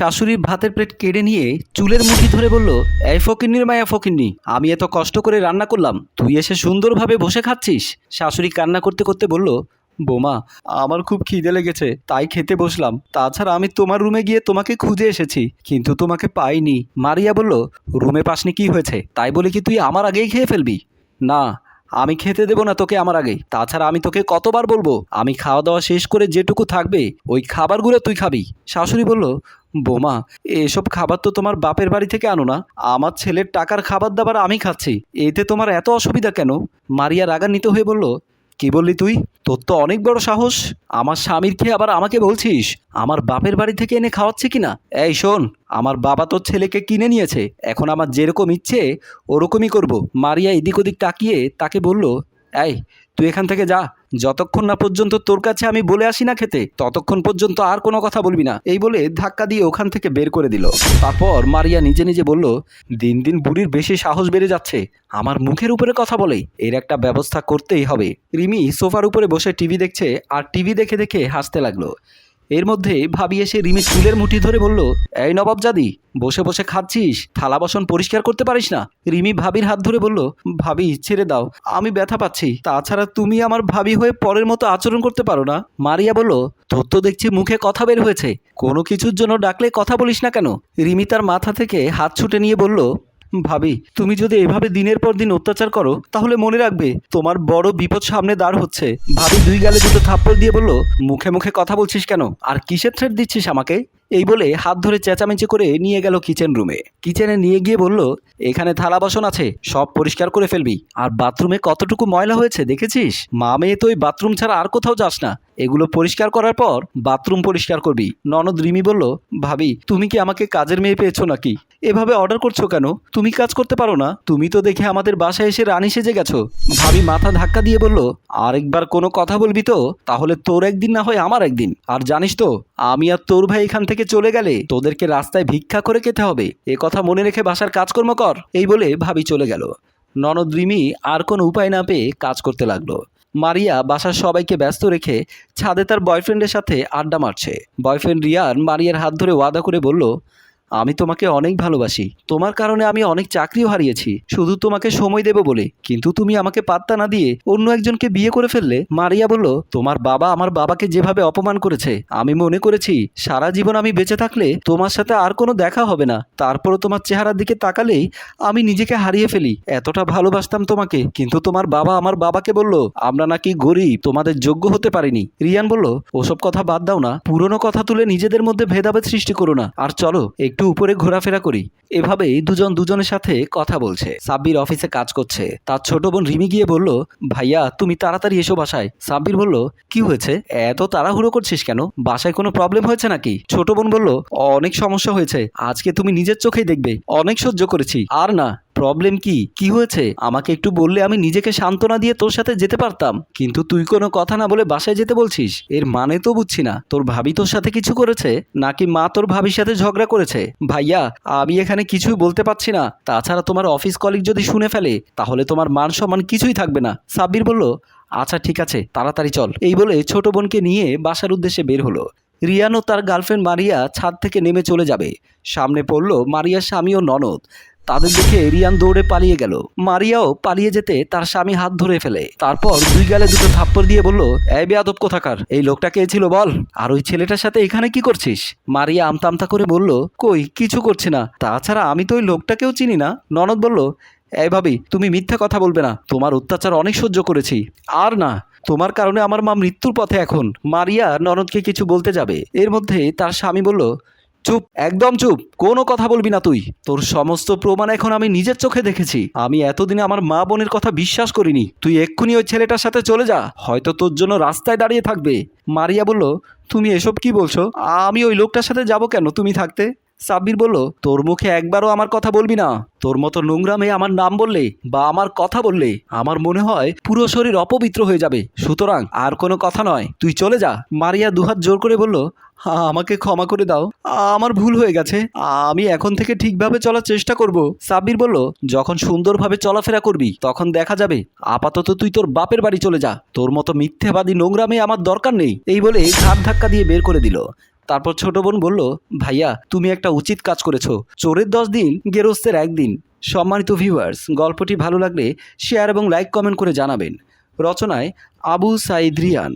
শাশুড়ির ভাতের প্লেট কেড়ে নিয়ে চুলের মুঠি ধরে বলল, এই ফকিন্নির মায়া ফকিন্নি, আমি এত কষ্ট করে রান্না করলাম, তুই এসে সুন্দরভাবে বসে খাচ্ছিস? শাশুড়ি কান্না করতে করতে বলল, বোমা, আমার খুব খিদে লেগেছে, তাই খেতে বসলাম। তাছাড়া আমি তোমার রুমে গিয়ে তোমাকে খুঁজে এসেছি, কিন্তু তোমাকে পাইনি। মারিয়া বলল, রুমে পাসনি কি হয়েছে? তাই বলে কি তুই আমার আগেই খেয়ে ফেলবি? না আমি খেতে দেবো না তোকে আমার আগে তাছাড়া আমি তোকে কতবার বলব, আমি খাওয়া দাওয়া শেষ করে যেটুকু থাকবে, ওই খাবারগুলো তুই খাবি। শাশুড়ি বলল, বোমা, এসব খাবার তো তোমার বাপের বাড়ি থেকে আনো না। আমার ছেলের টাকার খাবার দাবার আমি খাচ্ছি। এতে তোমার এত অসুবিধা কেন? মারিয়া রাগান্বিত হয়ে বলল কি বললি তুই? তোর তো অনেক বড় সাহস। আমার স্বামীর খেয়ে আবার আমাকে বলছিস, আমার বাপের বাড়ি থেকে এনে খাওয়াচ্ছে কিনা? এই শোন, আমার বাবা তোর ছেলেকে কিনে নিয়েছে, এখন আমার যেরকম ইচ্ছে, ওরকমই করব। মারিয়া এদিক ওদিক তাকিয়ে তাকে বলল, এই তুই এখান থেকে যা। যতক্ষণ না পর্যন্ত তোর কাছে আমি বলে আসি না খেতে, ততক্ষণ পর্যন্ত আর কোনো কথা বলবি না। এই বলে ধাক্কা দিয়ে ওখান থেকে বের করে দিল। তারপর মারিয়া নিজে নিজে বলল, দিন দিন বুড়ির বেশি সাহস বেড়ে যাচ্ছে। আমার মুখের উপরে কথা বলে। এর একটা ব্যবস্থা করতেই হবে। রিমি সোফার উপরে বসে টিভি দেখছে, আর টিভি দেখে দেখে হাসতে লাগল। এর মধ্যে ভাবি এসে রিমি চুলের মুঠি ধরে বলল, এই নবাব জাদি বসে বসে খাচ্ছিস? থালা বাসন পরিষ্কার করতে পারিস না? রিমি ভাবির হাত ধরে বলল, ভাবি, ছেড়ে দাও, আমি ব্যথা পাচ্ছি। তাছাড়া তুমি আমার ভাবি হয়ে পরের মতো আচরণ করতে পারো না। মারিয়া বলল, তোর তো দেখছি মুখে কথা বের হয়েছে। কোনো কিছুর জন্য ডাকলে কথা বলিস না কেন? রিমি তার মাথা থেকে হাত ছুটে নিয়ে বলল ভাবি, তুমি যদি এভাবে দিনের পর দিন অত্যাচার করো, তাহলে মনে রাখবে তোমার বড় বিপদ সামনে দাঁড় হচ্ছে। ভাবি দুই গালে দুটো থাপ্পড় দিয়ে বলল, মুখে মুখে কথা বলছিস কেন? আর কিসের থ্রেট দিচ্ছিস আমাকে? এই বলে হাত ধরে চেঁচামেচি করে নিয়ে গেল কিচেন রুমে কিচেনে নিয়ে গিয়ে বলল, এখানে থালা বাসন আছে, সব পরিষ্কার করে ফেলবি। আর বাথরুমে কতটুকু ময়লা হয়েছে, দেখেছিস? মা মেয়ে তো ওই বাথরুম ছাড়া আর কোথাও যাস না। এগুলো পরিষ্কার করার পর বাথরুম পরিষ্কার করবি। ননদ রিমি বলল, ভাবি, তুমি কি আমাকে কাজের মেয়ে পেয়েছ নাকি? এভাবে অর্ডার করছ কেন? তুমি কাজ করতে পারো না। তুমি তো দেখে আমাদের বাসায় এসে রানী সেজে গেছো। ভাবি মাথা ধাক্কা দিয়ে বলল, আরেকবার কোনো কথা বলবি তো? তাহলে তোর একদিন না হয় আমার একদিন। আর জানিস তো, আমি আর তোর ভাই এখান থেকে চলে গেলে তোদেরকে রাস্তায় ভিক্ষা করে খেতে হবে। এ কথা মনে রেখে বাসার কাজকর্ম কর। এই বলে ভাবি চলে গেল। ননদ রিমি আর কোনো উপায় না পেয়ে কাজ করতে লাগল। মারিয়া বাসার সবাইকে ব্যস্ত রেখে ছাদে তার বয়ফ্রেন্ডের সাথে আড্ডা মারছে। বয়ফ্রেন্ড রিয়ান মারিয়ার হাত ধরে ওয়াদা করে বলল আমি তোমাকে অনেক ভালোবাসি। তোমার কারণে আমি অনেক চাকরিও হারিয়েছি। শুধু তোমাকে সময় দেব বলে। কিন্তু তুমি আমাকে পাত্তা না দিয়ে অন্য একজনকে বিয়ে করে ফেললে মারিয়া বলল, তোমার বাবা আমার বাবাকে যেভাবে অপমান করেছে, আমি মনে করেছি সারা জীবন আমি বেঁচে থাকলে তোমার সাথে আর কোনো দেখা হবে না। তারপরও তোমার চেহারার দিকে তাকালেই আমি নিজেকে হারিয়ে ফেলি। এতটা ভালোবাসতাম তোমাকে, কিন্তু তোমার বাবা আমার বাবাকে বলল, আমরা নাকি গরিব, তোমাদের যোগ্য হতে পারিনি। রিয়ান বলল, ওসব কথা বাদ দাও না। পুরনো কথা তুলে নিজেদের মধ্যে ভেদাভেদ সৃষ্টি করো না। আর চলো, একটু উপরে ঘোরাফেরা করি। এভাবেই দুজন দুজনের সাথে কথা বলছে। সাব্বির অফিসে কাজ করছে। তার ছোট বোন রিমি গিয়ে বলল, ভাইয়া, তুমি তাড়াতাড়ি এসো বাসায়। সাব্বির বলল, কি হয়েছে? এত তাড়াহুড়ো করছিস কেন? বাসায় কোনো প্রবলেম হয়েছে নাকি? ছোট বোন বলল, অনেক সমস্যা হয়েছে। আজকে তুমি নিজের চোখেই দেখবে। অনেক সহ্য করেছি। আর না। প্রবলেম কি? কি হয়েছে? আমাকে একটু বললে আমি নিজেকে সান্ত্বনা দিয়ে তোর সাথে যেতে পারতাম। কিন্তু তুই কোনো কথা না বলে বাসায় যেতে বলছিস? এর মানে তো বুঝছি না। তোর ভাবি তোর সাথে কিছু করেছে? নাকি মা তোর ভাবির সাথে ঝগড়া করেছে? ভাইয়া, আমি এখানে কিছুই বলতে পারছি না। তাছাড়া তোমার অফিস কলিগ যদি শুনে ফেলে, তাহলে তোমার মান সম্মান কিছুই থাকবে না। সাব্বির বলল আচ্ছা ঠিক আছে, তাড়াতাড়ি চল। এই বলে ছোট বোনকে নিয়ে বাসার উদ্দেশ্যে বের হলো। রিয়ান ও তার গার্লফ্রেন্ড মারিয়া ছাদ থেকে নেমে চলে যাবে। সামনে পড়ল মারিয়ার স্বামী ও ননদ। তাদের দেখে রিয়ান দৌড়ে পালিয়ে গেল। মারিয়াও পালিয়ে যেতে তার স্বামী হাত ধরে ফেলে। তারপর দুই গালে দুটো থাপ্পড় দিয়ে বলল, এই বেয়াদব কোথাকার? এই লোকটা কে ছিল বল? আর ওই ছেলেটার সাথে এখানে কি করছিস? মারিয়া আমতা আমতা করে বলল, কই, কিছু করছি না। তাছাড়া আমি তো ওই লোকটাকেও চিনি না। ননদ বলল, এই ভাবি, তুমি মিথ্যা কথা বলবে না। তোমার অত্যাচার অনেক সহ্য করেছি। আর না, তোমার কারণে আমার মা মৃত্যুর পথে এখন। মারিয়া ননদকে কিছু বলতে যাবে। এর মধ্যে তার স্বামী বলল চুপ, একদম চুপ। কোনো কথা বলবি না তুই। তোর সমস্ত প্রমাণ এখন আমি নিজের চোখে দেখেছি। আমি এতদিনে আমার মা বোনের কথা বিশ্বাস করিনি। তুই এক্ষুনি ওই ছেলেটার সাথে চলে যা। হয়তো তোর জন্য রাস্তায় দাঁড়িয়ে থাকবে। মারিয়া বলল, তুমি এসব কি বলছো? আমি ওই লোকটার সাথে যাব কেন তুমি থাকতে? সাব্বির বলল তোর মুখে একবারও আমার কথা বলবি না। তোর মতো নোংরা মেয়ে আমার নাম বললে বা আমার কথা বললে আমার মনে হয় পুরো শরীর অপবিত্র হয়ে যাবে। সুতরাং আর কোনো কথা নয়। তুই চলে যা। মারিয়া দুহাত জোর করে বলল "হ্যাঁ, আমাকে ক্ষমা করে দাও। আমার ভুল হয়ে গেছে। আমি এখন থেকে ঠিকভাবে চলার চেষ্টা করব। সাব্বির বলল যখন সুন্দরভাবে চলাফেরা করবি তখন দেখা যাবে। আপাতত তুই তোর বাপের বাড়ি চলে যা। তোর মতো মিথ্যেবাদী নোংরা মেয়ে আমার দরকার নেই। এই বলে ঘাট ধাক্কা দিয়ে বের করে দিল। তারপর ছোট বোন বলল, ভাইয়া, তুমি একটা উচিত কাজ করেছ। চোরের দশ দিন, গেরস্তের একদিন সম্মানিত ভিউয়ার্স গল্পটি ভালো লাগলে শেয়ার এবং লাইক কমেন্ট করে জানাবেন। রচনায় আবু সাইদ রিয়ান।